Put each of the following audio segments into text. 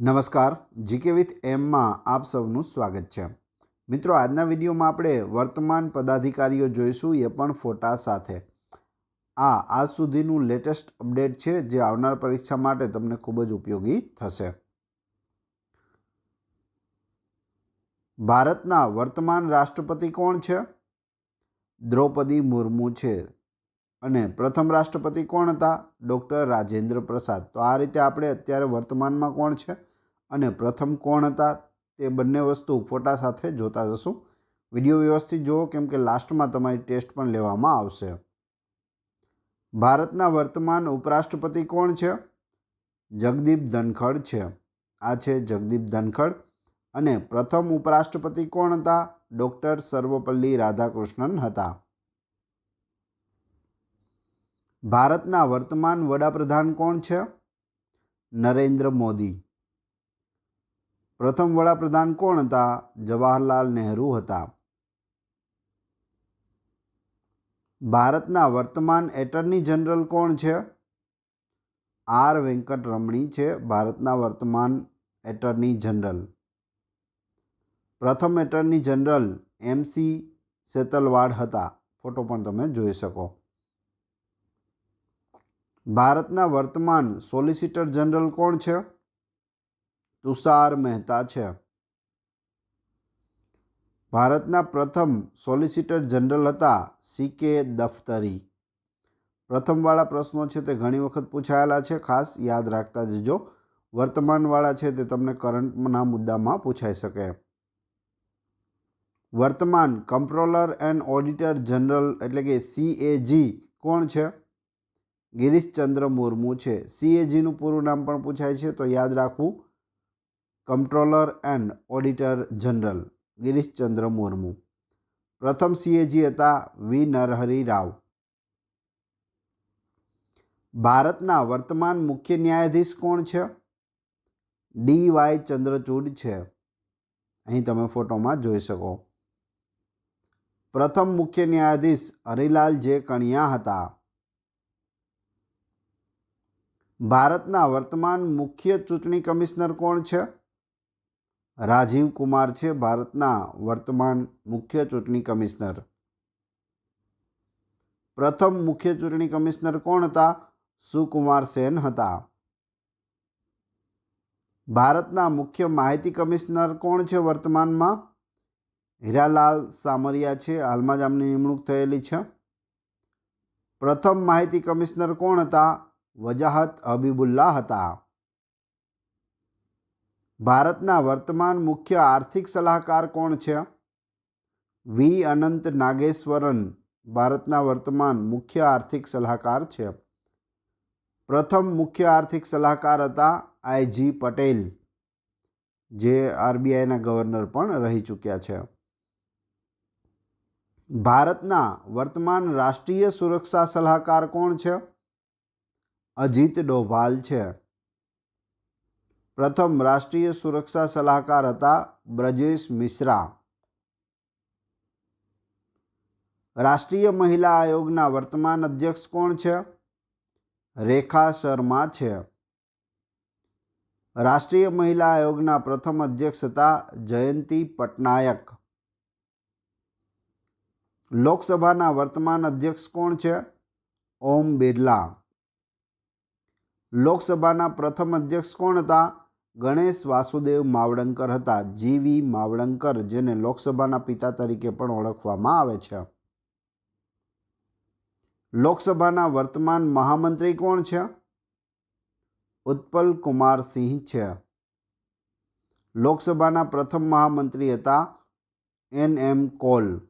નમસ્કાર GK with એમમાં આપ સૌનું સ્વાગત છે. મિત્રો, આજના વિડીયોમાં આપણે વર્તમાન પદાધિકારીઓ જોઈશું, એ પણ ફોટા સાથે. આ આજ સુધીનું લેટેસ્ટ અપડેટ છે, જે આવનાર પરીક્ષા માટે તમને ખૂબ જ ઉપયોગી થશે. ભારતના વર્તમાન રાષ્ટ્રપતિ કોણ છે? દ્રૌપદી મુર્મુ છે. અને પ્રથમ રાષ્ટ્રપતિ કોણ હતા? ડૉક્ટર રાજેન્દ્ર પ્રસાદ. તો આ રીતે આપણે અત્યારે વર્તમાનમાં કોણ છે? અને પ્રથમ કોણ હતા તે બંને વસ્તુ ફોટા સાથે જોતા જશું. વીડિયો વ્યવસ્થિત જુઓ, કેમ કે લાસ્ટમાં તમારી ટેસ્ટ પણ લેવામાં આવશે. ભારતના વર્તમાન ઉપરાષ્ટ્રપતિ કોણ છે? જગદીપ ધનખડ છે. આ છે જગદીપ ધનખડ. અને પ્રથમ ઉપરાષ્ટ્રપતિ કોણ હતા? ડૉક્ટર સર્વપલ્લી રાધાકૃષ્ણન હતા. ભારતના વર્તમાન વડાપ્રધાન કોણ છે? નરેન્દ્ર મોદી. પ્રથમ વડાપ્રધાન કોણ હતા? જવાહરલાલ નહેરુ હતા. ભારતના વર્તમાન એટર્ની જનરલ કોણ છે? આર વેંકટ રમણી છે, ભારતના વર્તમાન એટર્ની જનરલ. પ્રથમ એટર્ની જનરલ એમસી સેતલવાડ હતા. ફોટો પણ તમે જોઈ શકો. ભારતના વર્તમાન સોલિસિટર જનરલ કોણ છે? તુષાર મહેતા છે. ભારતના પ્રથમ સોલિસિટર જનરલ હતા સી કે દફતરી. પ્રથમવાળા પ્રશ્નો છે તે ઘણી વખત પૂછાયેલા છે, ખાસ યાદ રાખતા જજો. વર્તમાનવાળા છે તે તમને કરંટના મુદ્દામાં પૂછાઈ શકે. વર્તમાન કંટ્રોલર એન્ડ ઓડિટર જનરલ એટલે કે સીએજી કોણ છે? ગિરીશચંદ્ર મુર્મુ છે. સીએજીનું પૂરું નામ પણ પૂછાય છે, તો યાદ રાખવું comptroller and auditor general Girishchandra Murmu. પ્રથમ સીએજી હતા વી નરહરી રાવ. ભારતના વર્તમાન મુખ્ય ન્યાયાધીશ કોણ છે? ડી વાય ચંદ્રચૂડ છે. અહીં તમે ફોટોમાં જોઈ શકો. પ્રથમ મુખ્ય ન્યાયાધીશ હરિલાલ જે કણિયા હતા. ભારતના વર્તમાન મુખ્ય ચૂંટણી કમિશનર કોણ છે? રાજીવ કુમાર છે ભારતના વર્તમાન મુખ્ય ચૂંટણી કમિશનર. પ્રથમ મુખ્ય ચૂંટણી કમિશનર કોણ હતા? સુકુમાર સેન હતા. ભારતના મુખ્ય માહિતી કમિશનર કોણ છે વર્તમાનમાં? હીરાલાલ સામરિયા છે, હાલમાં જ આમની નિમણૂક થયેલી છે. પ્રથમ માહિતી કમિશનર કોણ હતા? વજાહત હબીબુલ્લા હતા. ભારતના વર્તમાન મુખ્ય આર્થિક સલાહકાર કોણ છે? વી. અનંત નાગેશ્વરન ભારતના વર્તમાન મુખ્ય આર્થિક સલાહકાર છે. પ્રથમ મુખ્ય આર્થિક સલાહકાર હતા આઈજી પટેલ, જે આરબીઆઈના ગવર્નર પણ રહી ચૂક્યા છે. ભારતના વર્તમાન રાષ્ટ્રીય સુરક્ષા સલાહકાર કોણ છે? અજીત ડોભાલ છે. પ્રથમ રાષ્ટ્રીય સુરક્ષા સલાહકાર હતા બ્રજેશ મિશ્રા. રાષ્ટ્રીય મહિલા આયોગના વર્તમાન અધ્યક્ષ કોણ છે? રેખા શર્મા છે. રાષ્ટ્રીય મહિલા આયોગના પ્રથમ અધ્યક્ષ હતા જયંતી પટનાયક. લોકસભાના વર્તમાન અધ્યક્ષ કોણ છે? ઓમ બિરલા. લોકસભાના પ્રથમ અધ્યક્ષ કોણ હતા? ગણેશ વાસુદેવ માવડંકર હતા. જીવી માવડંકર, જેને લોકસભાના પિતા તરીકે પણ ઓળખવામાં આવે છે. લોકસભાના વર્તમાન મહામંત્રી કોણ છે? ઉત્પલ કુમાર સિંહ છે. લોકસભાના પ્રથમ મહામંત્રી હતા એન એમ કોલ.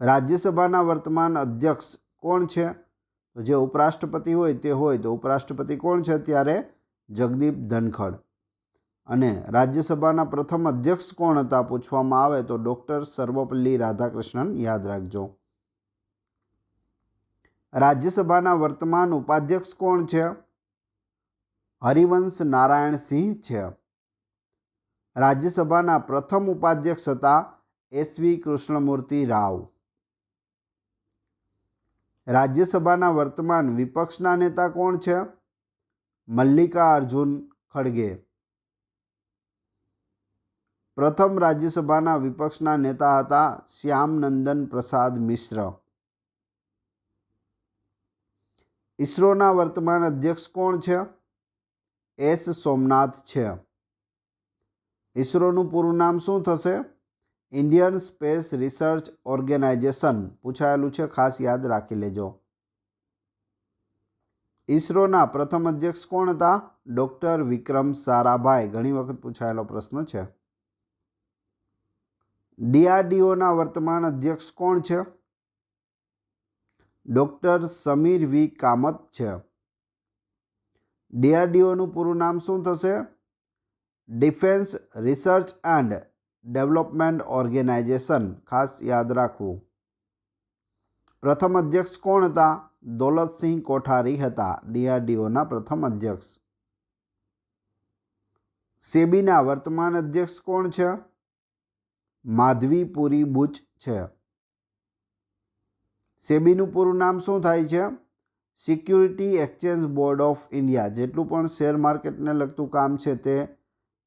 રાજ્યસભાના વર્તમાન અધ્યક્ષ કોણ છે? તો જે ઉપરાષ્ટ્રપતિ હોય તે હોય, તો ઉપરાષ્ટ્રપતિ કોણ છે ત્યારે જગદીપ ધનખડ. અને રાજ્યસભાના પ્રથમ અધ્યક્ષ કોણ હતા પૂછવામાં આવે તો ડૉક્ટર સર્વપલ્લી રાધાકૃષ્ણન યાદ રાખજો. રાજ્યસભાના વર્તમાન ઉપાધ્યક્ષ કોણ છે? હરિવંશ નારાયણ સિંહ છે. રાજ્યસભાના પ્રથમ ઉપાધ્યક્ષ હતા એસવી કૃષ્ણમૂર્તિ રાવ. રાજ્યસભાના વર્તમાન વિપક્ષના નેતા કોણ છે? મલ્લિકા અર્જુન ખડગે. પ્રથમ રાજ્યસભાના વિપક્ષના નેતા હતા શ્યામનંદન પ્રસાદ મિશ્ર. ઇસરોના વર્તમાન અધ્યક્ષ કોણ છે? એસ સોમનાથ છે. ઇસરોનું પૂરું નામ શું થશે? ઇન્ડિયન સ્પેસ રિસર્ચ ઓર્ગેનાઇઝેશન પૂછાયેલું છે, ખાસ યાદ રાખી લેજો. ઇસરોના પ્રથમ અધ્યક્ષ કોણ હતા? ડૉક્ટર વિક્રમ સારાભાઈ. ઘણી વખત પૂછાયેલો પ્રશ્ન છે. ડીઆરડીઓના વર્તમાન અધ્યક્ષ કોણ છે? ડૉક્ટર સમીર વી. કામત છે. ડીઆરડીઓનું પૂરું નામ શું થશે? Defence research and development organisation, ખાસ યાદ રાખવું. પ્રથમ અધ્યક્ષ કોણ હતા? દોલતસિંહ કોઠારી હતા, ડીઆરડીઓના પ્રથમ અધ્યક્ષ. સેબીના વર્તમાન અધ્યક્ષ કોણ છે? માધવી પુરી બુચ છે. સેબીનું પૂરું નામ શું થાય છે? Security exchange board of India, જેટલું પણ શેર માર્કેટને લગતું કામ છે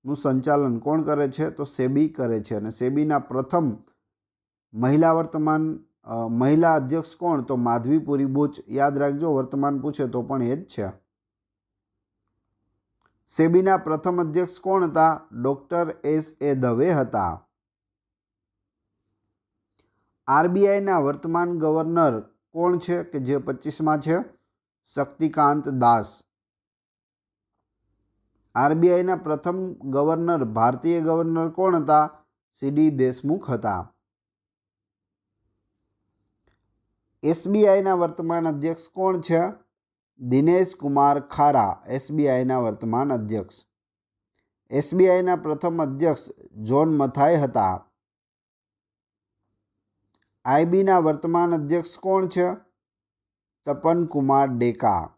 તેનું સંચાલન કોણ કરે છે? તો સેબી કરે છે અને સેબીના પ્રથમ મહિલા વર્તમાન મહિલા અધ્યક્ષ કોણ? તો માધવીપુરી બુચ. યાદ રાખજો, વર્તમાન પૂછે તો પણ એ જ છે. સેબીના પ્રથમ અધ્યક્ષ કોણ હતા? Doctor S. એ. દવે હતા. આરબીઆઈના વર્તમાન ગવર્નર કોણ છે? કે જે પચીસમાં છે? શક્તિકાંત દાસ. આરબીઆઈના પ્રથમ ગવર્નર, ભારતીય ગવર્નર કોણ હતા? સીડી દેશમુખ હતા. એસબીઆઈના વર્તમાન અધ્યક્ષ કોણ છે? દિનેશ કુમાર ખારા, એસબીઆઈના વર્તમાન અધ્યક્ષ. એસબીઆઈના પ્રથમ અધ્યક્ષ જોન મથાઈ હતા. આઈબીના વર્તમાન અધ્યક્ષ કોણ છે? તપન કુમાર ડેકા.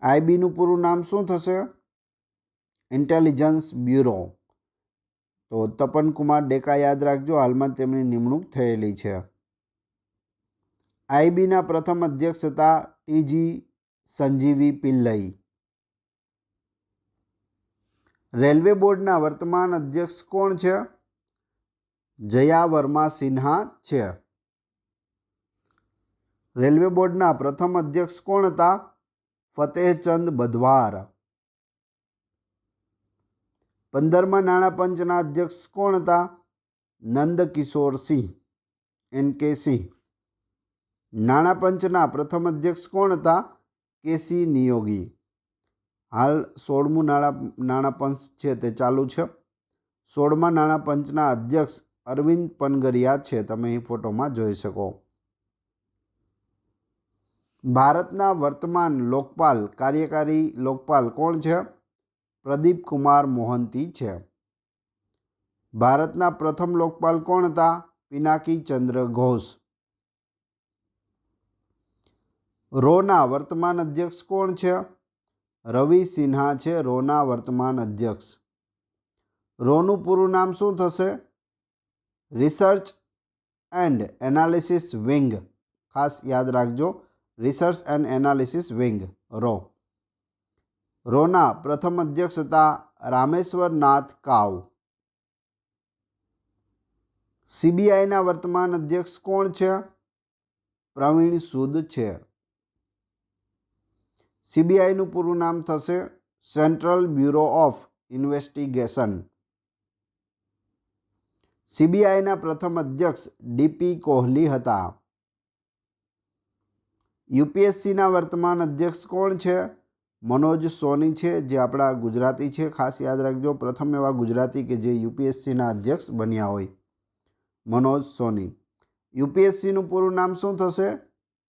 આઈબીનું પૂરું નામ શું થશે? Intelligence bureau. તો તપન કુમાર ડેકા યાદ રાખજો, હાલમાં તેમની નિમણૂક થયેલી છે. આઈબીના પ્રથમ અધ્યક્ષ હતા ટીજી સંજીવી પિલ્લઈ. રેલવે બોર્ડના વર્તમાન અધ્યક્ષ કોણ છે? જયા વર્મા સિન્હા છે. રેલવે બોર્ડના પ્રથમ અધ્યક્ષ કોણ હતા? ફતેહચંદ બદવાર. પંદરમાં નાણાં પંચના અધ્યક્ષ કોણ હતા? નંદકિશોર સિંહ. એન કે સિંહ. નાણાં પંચના પ્રથમ અધ્યક્ષ કોણ હતા? કેસી નિયોગી. હાલ સોળમું નાણાં નાણાં પંચ છે તે ચાલુ છે. સોળમા નાણાં પંચના અધ્યક્ષ અરવિંદ પનગરિયા છે. તમે એ ફોટોમાં જોઈ શકો. ભારતના વર્તમાન લોકપાલ, કાર્યકારી લોકપાલ કોણ છે? પ્રદીપ કુમાર મોહંતી છે. ભારતના પ્રથમ લોકપાલ કોણ હતા? પિનાકી ચંદ્ર ઘોષ. રોના વર્તમાન અધ્યક્ષ કોણ છે? રવિ સિન્હા છે, રોના વર્તમાન અધ્યક્ષ. રોનું પૂરું નામ શું થશે? Research and analysis wing. ખાસ યાદ રાખજો, રિસર્ચ એન્ડ એનાલિસિસ વિંગ, રો. રોના પ્રથમ અધ્યક્ષ હતા રામેશ્વરનાથ કાવ. સીબીઆઈના વર્તમાન અધ્યક્ષ કોણ છે? પ્રવીણ સૂદ છે. સીબીઆઈનું પૂરું નામ થશે સેન્ટ્રલ બ્યુરો ઓફ ઇન્વેસ્ટિગેશન. સીબીઆઈના પ્રથમ અધ્યક્ષ ડીપી કોહલી હતા. યુપીએસસીના વર્તમાન અધ્યક્ષ કોણ છે? મનોજ સોની છે, જે આપણા ગુજરાતી છે. ખાસ યાદ રાખજો, પ્રથમ એવા ગુજરાતી કે જે યુપીએસસીના અધ્યક્ષ બન્યા હોય. મનોજ સોની. યુપીએસસીનું પૂરું નામ શું થશે?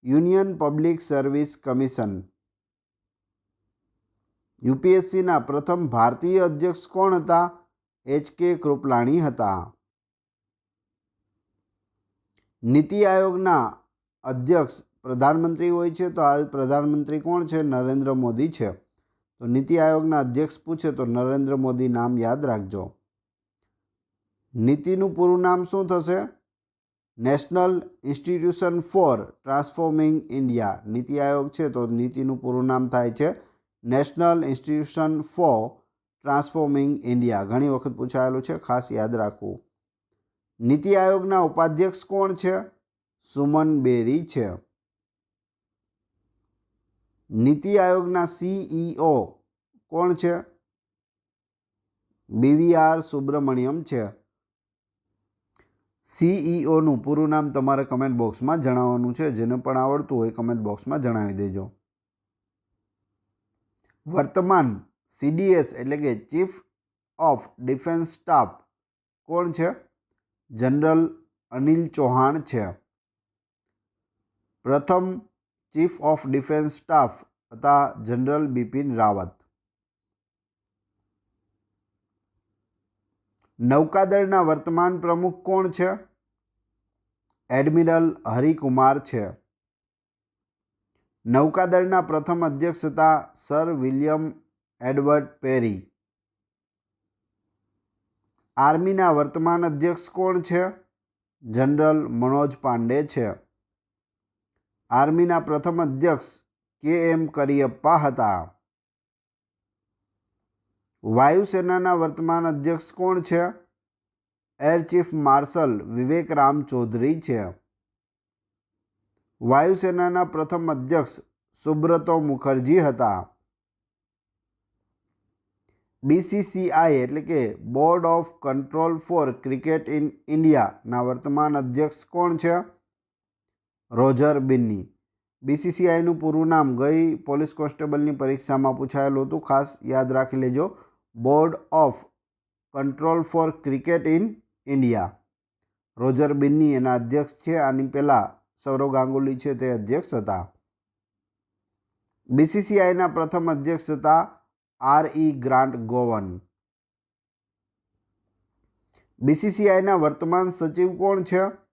Union public service commission. યુપીએસસીના પ્રથમ ભારતીય અધ્યક્ષ કોણ હતા? એચ કે કૃપલાણી હતા. નીતિ આયોગના અધ્યક્ષ પ્રધાનમંત્રી હોય છે, તો હાલ પ્રધાનમંત્રી કોણ છે? નરેન્દ્ર મોદી છે. તો નીતિ આયોગના અધ્યક્ષ પૂછે તો નરેન્દ્ર મોદી નામ યાદ રાખજો. નીતિનું પૂરું નામ શું થશે? National institution for transforming India. NITI Aayog છે, તો નીતિનું પૂરું નામ થાય છે national institution for transforming India. ઘણી વખત પૂછાયેલું છે, ખાસ યાદ રાખવું. નીતિ આયોગના ઉપાધ્યક્ષ કોણ છે? સુમન બેરી છે. નીતિ આયોગના સીઈઓ કોણ છે? બીવીઆર સુબ્રમણ્યમ છે. સીઈઓનું પૂરું નામ તમારે કમેન્ટ બોક્સમાં જણાવવાનું છે. જેને પણ આવડતું હોય કમેન્ટ બોક્સમાં જણાવી દેજો. વર્તમાન સીડીએસ એટલે કે ચીફ ઓફ ડિફેન્સ સ્ટાફ કોણ છે? જનરલ અનિલ ચૌહાણ છે. પ્રથમ ચીફ ઓફ ડિફેન્સ સ્ટાફ હતા જનરલ બિપિન રાવત. નૌકાદળના વર્તમાન પ્રમુખ કોણ છે? એડમિરલ હરિકુમાર છે. નૌકાદળના પ્રથમ અધ્યક્ષ હતા સર વિલિયમ એડવર્ડ પેરી. આર્મીના વર્તમાન અધ્યક્ષ કોણ છે? જનરલ મનોજ પાંડે છે. આર્મીના પ્રથમ અધ્યક્ષ કે એમ કરિયપ્પા હતા. વાયુસેનાના વર્તમાન અધ્યક્ષ કોણ છે? Air chief marshal Vivek Ram Chaudhari છે. વાયુસેનાના પ્રથમ અધ્યક્ષ સુબ્રતો મુખર્જી હતા. બીસીસીઆઈ એટલે કે board of control for cricket in ઇન્ડિયાના વર્તમાન અધ્યક્ષ કોણ છે? રોજર બિન્ની. બીસીસીઆઈનું પૂરું નામ ગઈ પોલીસ કોન્સ્ટેબલની પરીક્ષામાં પૂછાયેલું હતું. ખાસ યાદ રાખી લેજો. Board of control for cricket in India. Roger Binny એના અધ્યક્ષ છે. આની પહેલાં સૌરવ ગાંગુલી છે. તે અધ્યક્ષ હતા. બીસીસીઆઈના પ્રથમ અધ્યક્ષ હતા આર ઈ ગ્રાન્ટ ગોવન. બીસીસીઆઈના વર્તમાન સચિવ કોણ છે?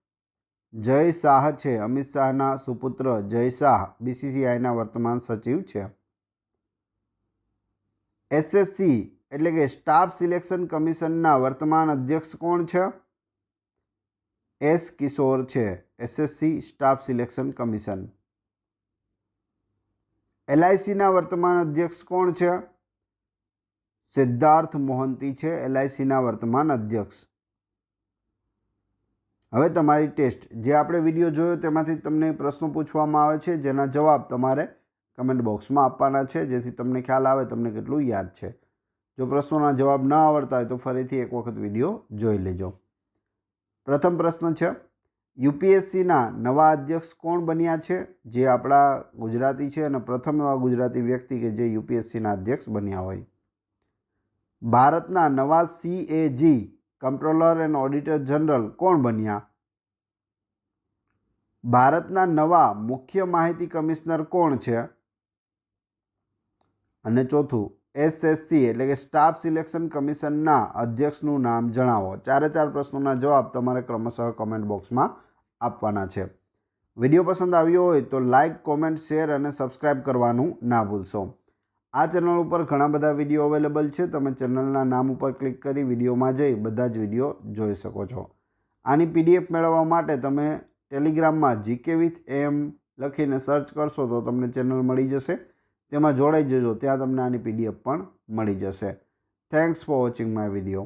જય શાહ છે. અમિત શાહના સુપુત્ર જય શાહ બીસીસીઆઈના વર્તમાન સચિવ છે. એસએસસી એટલે કે સ્ટાફ સિલેક્શન કમિશનના વર્તમાન અધ્યક્ષ કોણ છે? એસ કિશોર છે. SSC staff selection commission. એલઆઈસીના વર્તમાન અધ્યક્ષ કોણ છે? સિદ્ધાર્થ મોહંતી છે. એલઆઈસીના વર્તમાન અધ્યક્ષ. હવે તમારી ટેસ્ટ. જે આપણે વીડિયો જોયો તેમાંથી તમને પ્રશ્નો પૂછવામાં આવે છે, જેના જવાબ તમારે કમેન્ટ બોક્સમાં આપવાના છે, જેથી તમને ખ્યાલ આવે, તમને કેટલું યાદ છે. જો પ્રશ્નોના જવાબ ન આવડતા હોય તો ફરીથી એક વખત વીડિયો જોઈ લેજો. પ્રથમ પ્રશ્ન છે, યુપીએસસીના નવા અધ્યક્ષ કોણ બન્યા છે? જે આપણા ગુજરાતી છે અને પ્રથમ એવા ગુજરાતી વ્યક્તિ કે જે યુપીએસસીના અધ્યક્ષ બન્યા હોય. ભારતના નવા CAG comptroller and auditor general કોણ બન્યા? ભારતના નવા મુખ્ય માહિતી કમિશનર કોણ છે? અને ચોથું એસએસસી એટલે કે સ્ટાફ સિલેક્શન કમિશનના અધ્યક્ષનું નામ જણાવો. ચારે ચાર પ્રશ્નોના જવાબ તમારે ક્રમશઃ કમેન્ટ બોક્સમાં આપવાના છે. વીડિયો પસંદ આવ્યો હોય તો લાઇક કોમેન્ટ શેર અને સબસ્ક્રાઇબ કરવાનું ના ભૂલશો. આ ચેનલ ઉપર ઘણા બધા વીડિયો અવેલેબલ છે. તમે ચેનલના નામ ઉપર ક્લિક કરી વિડીયોમાં જઈ બધા જ વીડિયો જોઈ શકો છો. આની પીડીએફ મેળવવા માટે તમે ટેલિગ્રામમાં જીકે વિથ એમ લખીને સર્ચ કરશો તો તમને ચેનલ મળી જશે. તેમાં જોડાઈ જજો, ત્યાં તમને આની પીડીએફ પણ મળી જશે. Thanks for watching my video